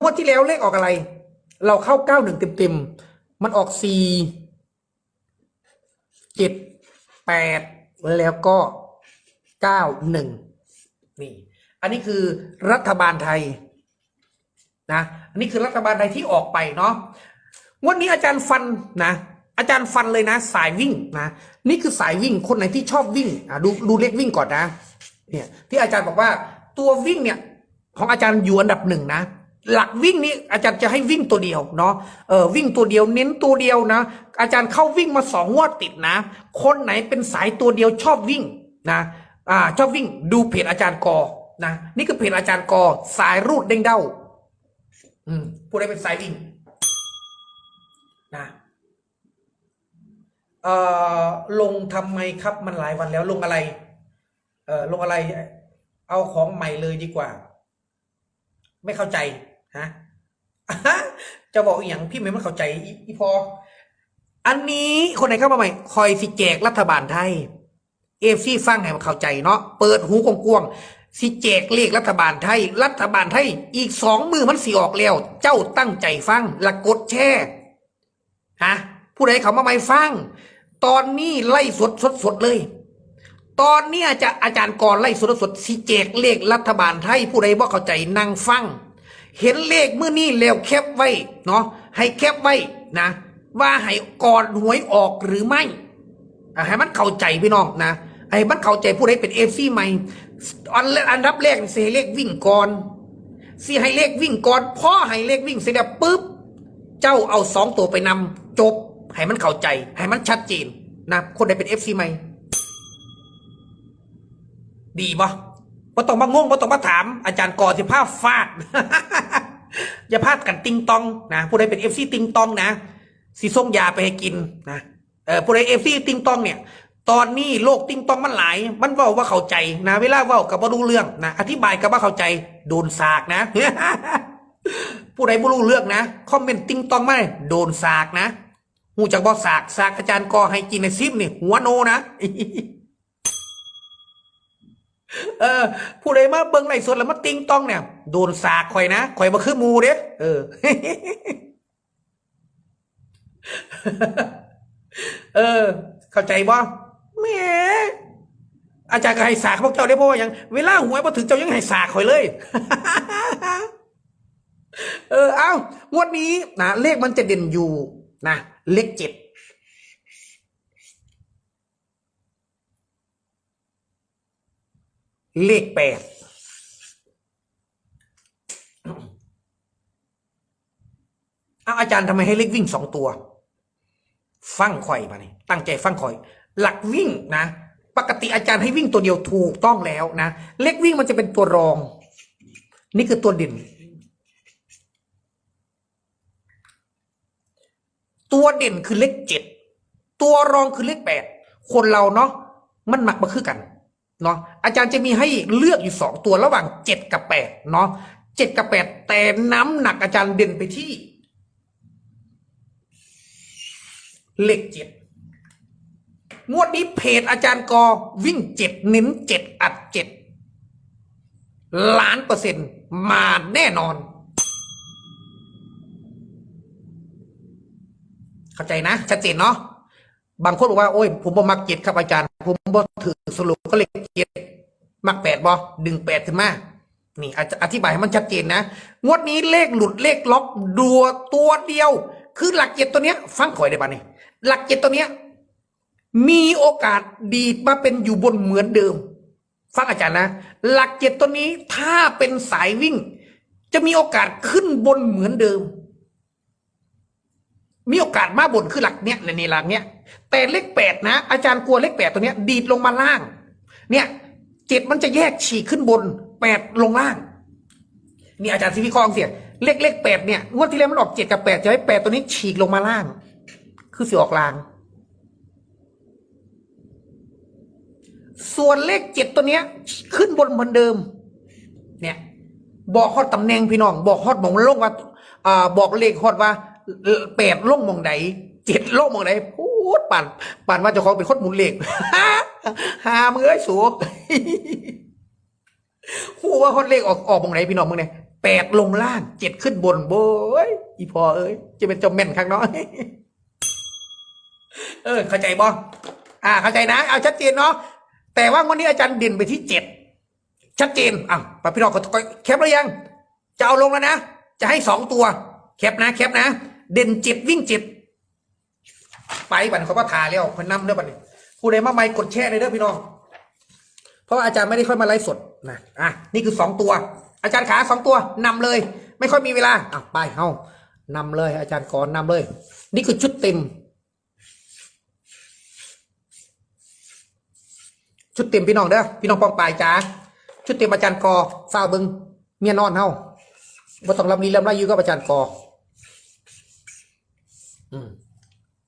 งวดที่แล้วเลขออกอะไร เราเข้าเก้าหนึ่งเต็มๆมันออกสี่เจ็ดแปดแล้วก็เก้าหนึ่งนี่ อันนี้คือรัฐบาลไทยนะอันนี้คือรัฐบาลไทยที่ออกไปเนาะงวันนี้อาจารย์ฟันนะอาจารย์ฟันเลยนะ สายวิ่งนะนี่คือสายวิ่งคนไหนที่ชอบวิ่งอะดูดูเลขวิ่งก่อนนะ เนี่ย ที่อาจารย์บอกว่าตัววิ่งเนี่ย ของอาจารย์อยู่อันดับหนึ่งนะ หลักวิ่งนี้อาจารย์จะให้วิ่งตัวเดียวเนาะเออวิ่งตัวเดียวเน้นตัวเดียวนะ อาจารย์เข้าวิ่งมาสองงวดติดนะ คนไหนเป็นสายตัวเดียวชอบวิ่งนะอ่าชอบวิ่งดูเพจอาจารย์กอนะนี่คือเพจอาจารย์กอสายรูดเด้งเด้าอืมผู้ใดเป็นสายวิ่งนะเอ่อลงทำไมครับมันหลายวันแล้วลงอะไร เอ่อลงอะไร เอาของใหม่เลยดีกว่า ไม่เข้าใจ ฮะจะบอกอย่างพี่ไม่ไม่เข้าใจอีพอ อันนี้คนไหนเข้ามาใหม่ คอยสิแจกรัฐบาลไทยเอฟซีฟังให้มันเข้าใจเนาะเปิดหูกว้างๆสิแจกเลขรัฐบาลไทย รัฐบาลไทย อีกสองมือมันสิออกแล้ว เจ้าตั้งใจฟังและกดแชร์ฮะผู้ใดเขามาใหม่ฟัง ตอนนี้ไล่สดสดสดเลย ตอนนี้ยจะอาจารย์กรไล่สดสดสิแจกเลขรัฐบาลไทย ผู้ใดบ่เข้าใจนั่งฟัง เห็นเลขเมื่อนี้แล้วแคปไว้เนาะให้แคปไว้นะ ว่าให้ก่อนหวยออกหรือไม่ให้มันเข้าใจพี่น้องนะให้มันเข้าใจผู้ใดเป็นเอฟซีใหม่อันแรกอันดับแรกสิให้เลขวิ่งก่อนสิให้เลขวิ่งก่อนพ่อให้เลขวิ่งเสร็จแล้วปุ๊บเจ้าเอาสองตัวไปนำจบให้มันเข้าใจ ให้มันชัดเจนนะคนใดเป็นเอฟซีใหม่ดีปะว่าต้องมางงว่าต้องมาถาม อาจารย์กอสิภาพฟาด อย่าพลาดกันติงตองนะผู้ใดเป็นเอฟซีติงตองนะสีส้มยาไปให้กินนะเออผู้ใดเอฟซีติงตองเนี่ยตอนนี้โลกติงตองมันหลาย มันว่าว่าเข้าใจนะ เวลาว่ากับว่ารู้เรื่องนะ อธิบายกับว่าเข้าใจ โดนสากนะ ผู้ใดไม่รู้เรื่องนะ คอมเมนต์ติงตองมาโดนสากนะหูจากบอสาก สากอาจารย์กอให้กินในซิปนี่หัวโนนะ เออ ผู้ใดมาเบิ่งไล่สดแล้วมาติงต้องเนี่ย โดนสากข่อยนะข่อยมาคือมูเด้เออ เออ เข้าใจบ่แหมอาจารย์ก็ให้สากพวกเจ้าได้เพราะว่ายังเวลาหวยมาถึงเจ้ายังให้สากข่อยเลย เออ เอ้างวดนี้นะเลขมันจะเด่นอยู่นะเลขเจ็ด เลขแปดเอาอาจารย์ทำไมให้เลขวิ่งสองตัว ฟังข่อยมาเนี่ยตั้งใจฟังข่อย หลักวิ่งนะ ปกติอาจารย์ให้วิ่งตัวเดียวถูกต้องแล้วนะเลขวิ่งมันจะเป็นตัวรอง นี่คือตัวเด่น ตัวเด่นคือเลขเจ็ดตัวรองคือเลขแปดคนเราเนาะมันหมักมาคือกัน เนาะอาจารย์จะมีให้เลือกอยู่สองตัวระหว่างเจ็ดกับแปดเนาะเจ็ดกับแปดแต่น้ำหนักอาจารย์เด่นไปที่ เลขเจ็ดงวดนี้เพจอาจารย์กอวิ่งเจ็ดเน้นเจ็ดอัดเจ็ดล้านเปอร์เซ็นต์มาแน่นอน เข้าใจนะ ชัดเจนเนาะ บางคนบอกว่าโอ้ยผมบ่มักเจ็ดครับอาจารย์ ผมบ่ถือสรุปก็เลยเจ็ดมักแปดบ่ดึงแปดขึ้นมานี่อาจจะอธิบายให้มันชัดเจนนะ งวดนี้เลขหลุดเลขล็อกดัวตัวเดียว คือหลักเจ็ดตัวเนี้ย ฟังข่อยได้ป่ะนี่หลักเจ็ดตัวเนี้ย มีโอกาสดีดมาเป็นอยู่บนเหมือนเดิม ฟังอาจารย์นะ หลักเจ็ดตัวนี้ถ้าเป็นสายวิ่ง จะมีโอกาสขึ้นบนเหมือนเดิม มีโอกาสมาบนคือหลักเนี้ยในหลักเนี้ย แต่เลขแปดนะ อาจารย์กลัวเลขแปดตัวเนี้ย ดีดลงมาล่าง เนี่ยเจ็ดมันจะแยกฉีกขึ้นบนแปดลงล่าง นี่อาจารย์ซีวิคราะห์เสียเลขเลขแปดเนี่ยงวดที่แล้วมันออกเจ็ดกับแปดจะให้แปดตัวนี้ฉีกลงมาล่าง คือสิออกล่าง ส่วนเลขเจ็ดตัวเนี้ย ขึ้นบนเหมือนเดิม เนี่ย บอกฮอดตำแหน่งพี่น้อง บอกฮอดมองลงว่าอ่าบอกเลขฮอดว่าแปดลงมองใดเจ็ดลงมองใดพู ดปั่นปั่นว่าเจะของเป็นคนหมุนเลขหามือไอ้สูหูว่าฮอดเลขออกออกหมองไหนพี่น้องมึงเนี่ยแปดลงล่างเจ็ดขึ้นบนโบยอีพอเอ้ยจะเป็นเจาแม่นข้างน้อยเออ เข้าใจบ่อ่า เข้าใจนะ เอาชัดเจนเนาะแต่ว่าวันนี้อาจารย์เด่นไปที่เจ็ดชัดเจนอะปพี่น้องก็แคปหรือยัง จะเอาลงแล้วนะ จะให้สองตัว แคปนะ แคปนะ เด่นเจ็ดวิ่งเจ็ด ไปบันเขาก็ทาแล้วเพิ่นนำเด้อบัดนี้ผู้ใดมาไม่กดแชร์เลยเด้อพี่น้อง เพราะอาจารย์ไม่ได้ค่อยมาไลฟ์สดนะอะนี่คือสองตัว อาจารย์ขาสองตัวนำเลย ไม่ค่อยมีเวลาอะไปเฮานำเลย อาจารย์ก่อนนำเลย นี่คือชุดเต็ม ชุดเต็มพี่น้องเด้อพี่น้องปองปายจ้าชุดเต็มอาจารย์กอฝ้าบิงเมียนอนเฮาบ่ต้องลำลีลำไรอยู่กับอาจารย์กออืม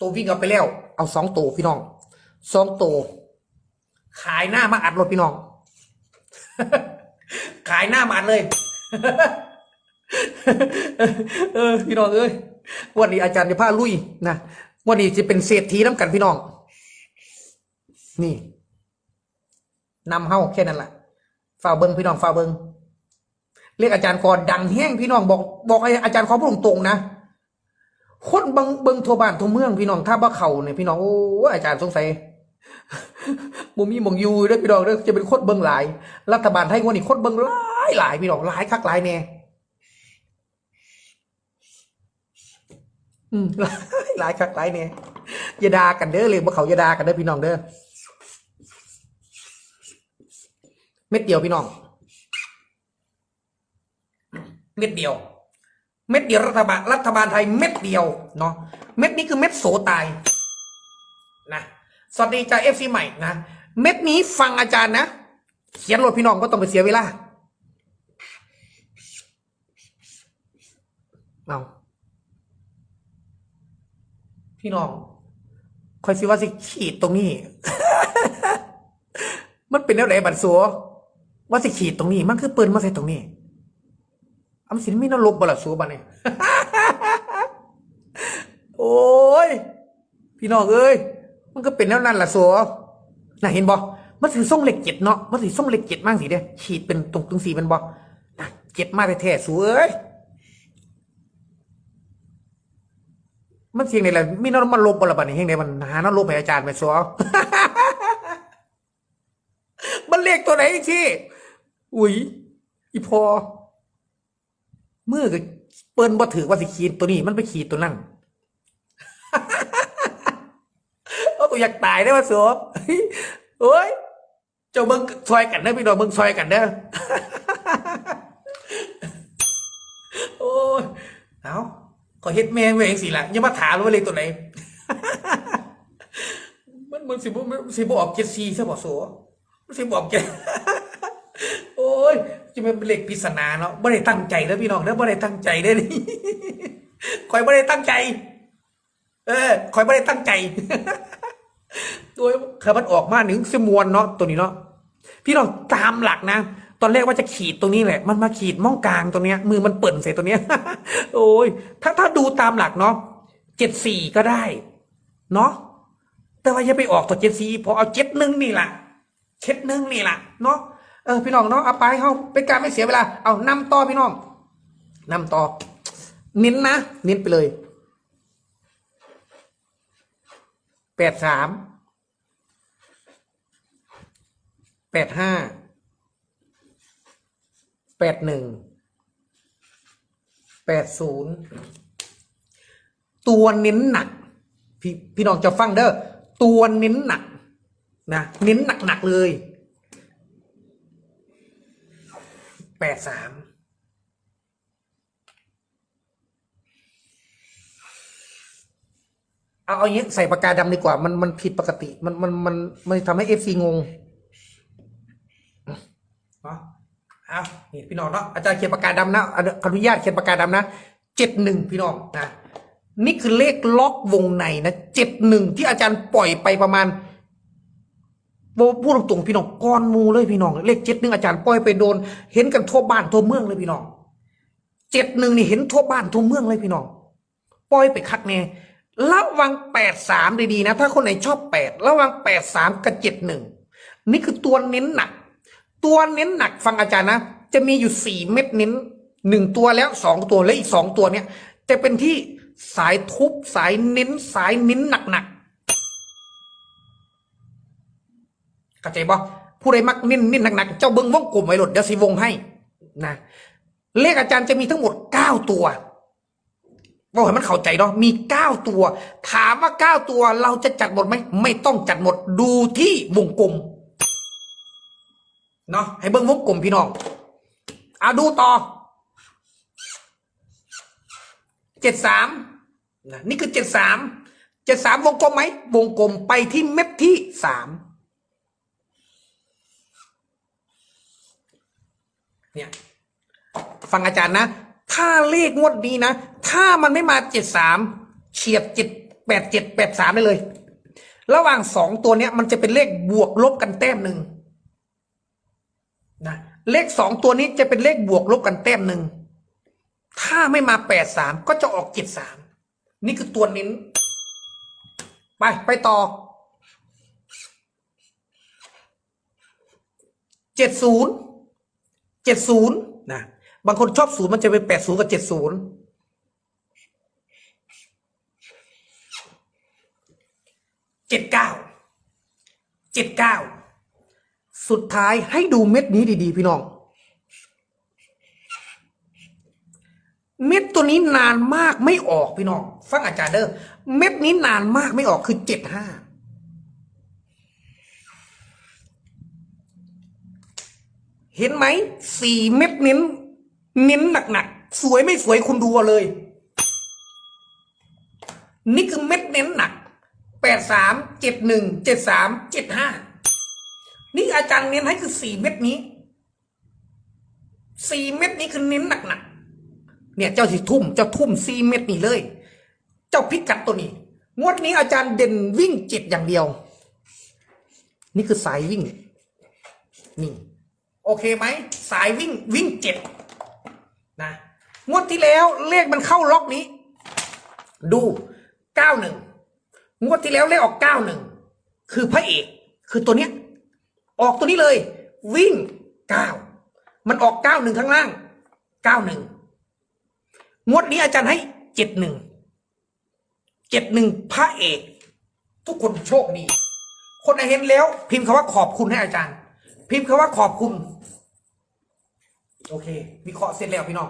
ตัววิ่งเอาไปแล้ว เอาสองตัวพี่น้องสองตัวขายหน้ามาอัดรถพี่น้อง ขายหน้ามาอัดเลยเออพี่น้องเอ้ยวันนี้อาจารย์จะพาลุยนะวันนี้จะเป็นเศรษฐีน้ำกันพี่น้อง นี่นำเฮ้าแค่นั้นแหละฝ่าเบิงพี่น้องฝ่าเบิงเรียกอาจารย์กรดังแห้งพี่น้องบอก บอกอาจารย์ขอพูดตรงๆนะ คนเบิงเบิงทั่วบ้านทั่วเมืองพี่น้องถ้าบ่เขาเนี่ยพี่น้องโอ้อาจารย์สงสัยบ่มีหมองยูเด้อพี่น้องเด้อจะเป็นคนเบิงหลาย รัฐบาลไทยงวดนี้คนเบิงหลายหลายพี่น้องหลายคักหลายแน่อืมหลายหลายคักหลายแน่อย่าด่ากันเด้อเลยบ่เขาอย่าด่ากันเด้อพี่น้องเด้อเม็ดเดียวพี่น้อง เม็ดเดียว เม็ดเดียวรัฐบาลรัฐบาลไทยเม็ดเดียวเนาะเม็ดนี้คือเม็ดโสตายนะสวัสดีจาเอฟซีใหม่นะเม็ดนี้ฟังอาจารย์นะเขียนรถพี่น้องก็ต้องไปเสียเวลาเอาพี่น้องคอยสิว่าสิขีดตรงนี้ มันเป็นแนวไหนบัดสัวว่าสิขีดตรงนี้ มันคือปืนมาใส่ตรงนี้ อำสินมีนรกบละสัวบัดเนี่ยโอ้ย พี่น้องเอ้ย มันก็เป็นแนวนั้นละสัวน่ะเห็นบ่มันถือส่งเหล็กเจ็ดเนาะ มันถือส่งเหล็กเจ็ดมากสิเด้ขีดเป็นตรงตรงสีเป็นบ่น่ะเจ็ดมากแท้ๆสัวเอ้ย มันเสียงไหนล่ะมีนรกมันลบบ่ละบัดนี้เฮงไหนมันหานรกให้อาจารย์ไปสัวมันเลขตัวไหนอีกที่ อุ้ยอีพอ มือก็เปิ้นบ่ถือว่าสิขีดตัวนี้ มันไปขีดตัวนั้นเอาตัวอยากตายได้ว่าสวบโอ้ยเจ้าเบิ่งซอยกันเด้พี่น้องเบิ่งซอยกันเด้อโอ้ยเอาขอเฮ็ดแม่งไว้เองสิละอย่ามาถามว่าเลขตัวไหนมันมันสิบ่มันสิบ่ออกเจ็ดสี่ซะบ่สัวม่ใช่บอกแกโอ้ยจะ เป็นเหล็กปริศนาเนาะไม่ได้ตั้งใจแล้วพี่น้องเด้อไม่ได้ตั้งใจเด้อนี่คอยไม่ได้ตั้งใจ เออคอยไม่ได้ตั้งใจตัวขามันออกมาหนึ่งสมวนเนาะตัวนี้เนาะพี่น้องตามหลักนะตอนแรกว่าจะขีดตรงนี้แหละ มันมาขีดม่องกลางตรงเนี้ย มือมันเปิ่นใส่ตัวเนี้ย โอ้ย ถ้าถ้าดูตามหลักเนาะเจ็ดสี่ก็ได้ เนาะแต่ว่าอย่าไปออกตัวเจ็ดสี่พอเอาเจ็ดหนึ่งนี่แหละเช็ดหนึ่งนี่แหละเนาะ เออพี่น้องเนาะเอาไปเขาเป็นการไม่เสียเวลาเอานำต่อพี่น้องนำต่อเน้นนะเน้นไปเลยแปดสามแปดห้าแปดหนึ่งแปดศูนย์ตัวเน้นหนัก พี่พี่น้องจะฟังเด้อตัวเน้นหนักนะเน้นหนักๆเลย แปดสามเอาเอาอย่างนี้ใส่ปากกาดำดีกว่า มันมันผิดปกติ มันมันมันมันทำให้เอฟซีงงเนาะเอานี่พี่น้องเนาะอาจารย์เขียนปากกาดำนะอนุญาตเขียนปากกาดำนะเจ็ดหนึ่งพี่น้องนะนี่คือเลขล็อกวงในนะเจ็ดหนึ่งที่อาจารย์ปล่อยไปประมาณ พูดตรงๆพี่น้องก้อนมูเลยพี่น้อง เลขเจ็ดหนึ่งอาจารย์ปล่อยไปโดน เห็นกันทั่วบ้านทั่วเมืองเลยพี่น้องเจ็ดหนึ่งนี่เห็นทั่วบ้านทั่วเมืองเลยพี่น้องปล่อยไปคักแน่ระวังแปดสามดีๆนะ ถ้าคนไหนชอบแปดระวังแปดสามกับเจ็ดหนึ่งนี่คือตัวเน้นหนัก ตัวเน้นหนักฟังอาจารย์นะ จะมีอยู่สี่เม็ดเน้นหนึ่งตัวแล้วสองตัวและอีกสองตัวเนี่ยจะเป็นที่สายทุบสายเน้นสายเน้นหนักๆ เข้าใจปะผู้ใดมักเน้นเน้นหนักๆเจ้าเบิ้งวงกลมไว้หลดเดี๋ยวสิวงให้นะเลขอาจารย์จะมีทั้งหมดเก้าตัวบอกให้มันเข้าใจเนาะมีเก้าตัว ถามว่าเก้าตัวเราจะจัดหมดไหมไม่ต้องจัดหมดดูที่วงกลมเนาะให้เบิ้งวงกลมพี่น้องเอาดูต่อเจ็ดสามนี่คือเจ็ดสามเจ็ดสามวงกลมไหมวงกลมไปที่เม็ดที่สาม เนี่ยฟังอาจารย์นะ ถ้าเลขงวดนี้นะ ถ้ามันไม่มาเจ็ดสามเฉียดเจ็ดแปดเจ็ดแปดสามได้เลย ระหว่างสองตัวเนี้ย มันจะเป็นเลขบวกลบกันแต้มหนึ่งนะเลขสองตัวนี้จะเป็นเลขบวกลบกันแต้มหนึ่ง ถ้าไม่มาแปดสามก็จะออกเจ็ดสาม นี่คือตัวเน้น ไป ไปต่อเจ็ดศูนย์ เจ็ดศูนย์นะบางคนชอบศูนย์มันจะเป็นแปดศูนย์กับเจ็ดศูนย์เจ็ดเก้าเจ็ดเก้าสุดท้ายให้ดูเม็ดนี้ดีๆ พี่น้อง เม็ดตัวนี้นานมากไม่ออกพี่น้อง ฟังอาจารย์เด้อเม็ดนี้นานมากไม่ออกคือเจ็ดห้า เห็นไหมสี่เม็ดเน้น เน้นหนักๆ สวยไม่สวยคุณดูเลย นี่คือเม็ดเน้นหนักแปดสามเจ็ดหนึ่งเจ็ดสามเจ็ดห้านี่อาจารย์เน้นให้คือสี่เม็ดนี้สี่เม็ดนี้คือเน้นหนักๆเนี่ยเจ้าสิทุ่มเจ้าทุ่มซีเม็ดนี่เลย เจ้าพิกัดตัวนี้งวดนี้อาจารย์เด่นวิ่งเจ็ดอย่างเดียว นี่คือสายวิ่งนี่ โอเคไหมสายวิ่งวิ่งเจ็ดนะงวดที่แล้วเลขมันเข้าล็อกนี้ ดูเก้าหนึ่งงวดที่แล้วเลขออกเก้าหนึ่งคือพระเอก คือตัวเนี้ย ออกตัวนี้เลย วิ่งเก้ามันออกเก้าหนึ่งข้างล่างเก้าหนึ่งงวดนี้อาจารย์ให้เจ็ดหนึ่งเจ็ดหนึ่งพระเอก ทุกคนโชคดี คนไหนเห็นแล้ว พิมพ์คำว่าขอบคุณให้อาจารย์ พิมพ์คำว่าขอบคุณ โอเควิเคราะห์เสร็จแล้วพี่น้อง